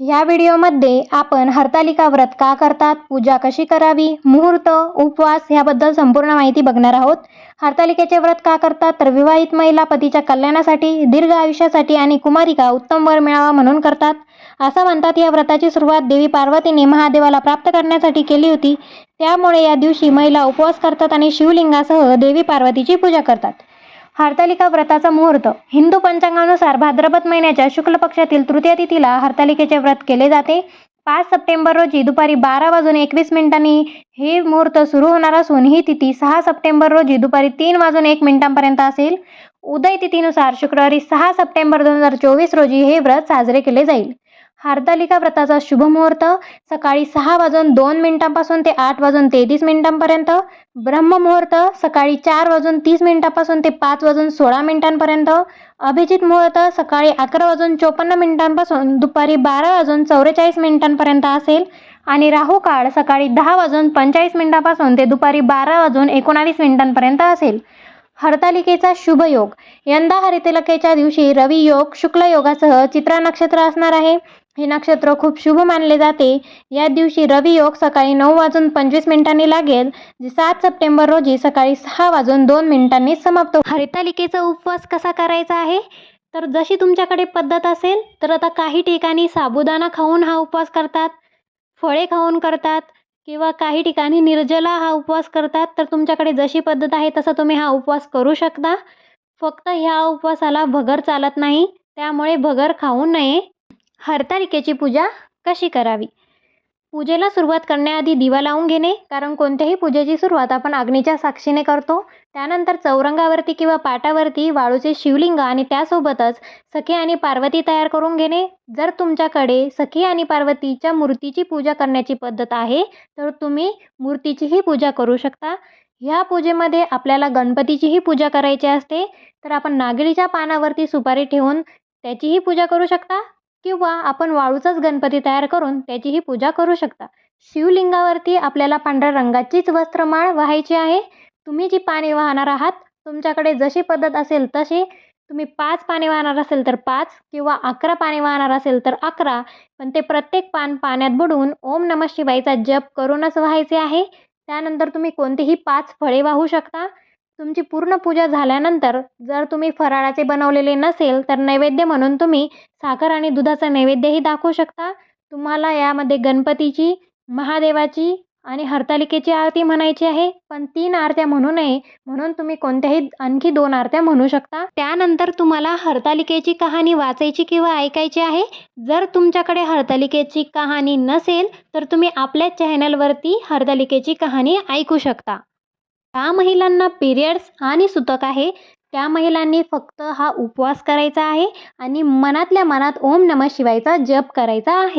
या व्हिडिओमध्ये आपण हरतालिका व्रत का करतात पूजा कशी करावी मुहूर्त उपवास ह्याबद्दल संपूर्ण माहिती बघणार आहोत. हरतालिकेचे व्रत का करतात तर विवाहित महिला पतीच्या कल्याणासाठी दीर्घ आयुष्यासाठी आणि कुमारिका उत्तम वर मिळावा म्हणून करतात. असं म्हणतात या व्रताची सुरुवात देवी पार्वतीने महादेवाला प्राप्त करण्यासाठी केली होती. त्यामुळे या दिवशी महिला उपवास करतात आणि शिवलिंगासह देवी पार्वतीची पूजा करतात. हरतालिका व्रताचा मुहूर्त. हिंदू पंचांगानुसार भाद्रपद महिन्याच्या शुक्ल पक्षातील तृतीय तिथीला हरतालिकेचे व्रत केले जाते. पाच सप्टेंबर रोजी दुपारी बारा वाजून एकवीस मिनिटांनी हे मुहूर्त सुरू होणार असून ही तिथी सहा सप्टेंबर रोजी दुपारी तीन वाजून एक मिनिटांपर्यंत असेल. उदय तिथीनुसार शुक्रवारी सहा सप्टेंबर दोन हजार चोवीस रोजी हे व्रत साजरे केले जाईल. हरतालिका व्रताचा शुभ मुहूर्त. सकाळी सहा वाजून दोन मिनिटांपासून ते आठ वाजून तेहतीस मिनिटांपर्यंत. ब्रह्ममुहूर्त सकाळी चार वाजून तीस मिनिटांपासून ते पाच वाजून सोळा मिनिटांपर्यंत. अभिजित मुहूर्त सकाळी अकरा वाजून चोपन्न मिनिटांपासून दुपारी बारा वाजून चौवेचाळीस मिनिटांपर्यंत असेल. आणि राहू काळ सकाळी दहा वाजून पंचेचाळीस मिनिटांपासून ते दुपारी बारा वाजून एकोणावीस मिनिटांपर्यंत असेल. हरतालिकेचा शुभ योग. यंदा हरितलकेच्या दिवशी रवी योग शुक्ल योगासह चित्रा नक्षत्र असणार आहे. हे नक्षत्र खूप शुभ मानले जाते. या दिवशी रवी योग सकाळी नऊ वाजून पंचवीस मिनिटांनी लागेल जे सात सप्टेंबर रोजी सकाळी सहा वाजून दोन मिनिटांनी समाप्त हरितालिकेचा उपवास कसा करायचा आहे? तर जशी तुमच्याकडे पद्धत असेल तर आता काही ठिकाणी साबुदाणा खाऊन हा उपवास करतात फळे खाऊन करतात किंवा काही ठिकाणी निर्जला हा उपवास करतात. तर तुमच्याकडे जशी पद्धत आहे तसा तुम्ही हा उपवास करू शकता. फक्त ह्या उपवासाला भगर चालत नाही त्यामुळे भगर खाऊ नये. हरतालिकेची पूजा कशी करावी? पूजेला सुरुवात करण्याआधी दिवा लावून घेणे कारण कोणत्याही पूजेची सुरुवात आपण अग्नीच्या साक्षीने करतो. त्यानंतर चौरंगावरती किंवा पाटावरती वाळूचे शिवलिंग आणि त्यासोबतच सखी आणि पार्वती तयार करून घेणे. जर तुमच्याकडे सखी आणि पार्वतीच्या मूर्तीची पूजा करण्याची पद्धत आहे तर तुम्ही मूर्तीचीही पूजा करू शकता. ह्या पूजेमध्ये आपल्याला गणपतीचीही पूजा करायची असते तर आपण नागेलीच्या पानावरती सुपारी ठेवून त्याचीही पूजा करू शकता. किंवा आपण वाळूचाच गणपती तयार करून त्याचीही पूजा करू शकता. शिवलिंगावरती आपल्याला पांढऱ्या रंगाचीच वस्त्रमाळ वाहायची आहे. तुम्ही जी पाने वाहणार आहात तुमच्याकडे जशी पद्धत असेल तशी तुम्ही पाच पाने वाहणार असेल तर पाच किंवा अकरा पाने वाहणार असेल तर अकरा पण ते प्रत्येक पान पाण्यात बुडवून ओम नम शिवायचा जप करूनच व्हायचे आहे. त्यानंतर तुम्ही कोणतेही पाच फळे वाहू शकता. तुमची पूर्ण पूजा झाल्यानंतर जर तुम्ही फराळाचे बनवलेले नसेल तर नैवेद्य म्हणून तुम्ही साखर आणि दुधाचा नैवेद्यही दाखवू शकता. तुम्हाला यामध्ये गणपतीची महादेवाची आणि हरतालिकेची आरती म्हणायची आहे. पण तीन आरत्या म्हणू नये म्हणून तुम्ही कोणत्याही आणखी दोन आरत्या म्हणू शकता. त्यानंतर तुम्हाला हरतालिकेची कहाणी वाचायची किंवा ऐकायची आहे. जर तुमच्याकडे हरतालिकेची कहाणी नसेल तर तुम्ही आपल्या चॅनलवरती हरतालिकेची कहाणी ऐकू शकता. ज्या महिलांना पिरियड्स आणि सुतक आहे? त्या महिलांनी फक्त हा उपवास करायचा आहे आणि मनातल्या मनात ओम नमः शिवायचा जप करायचा आहे.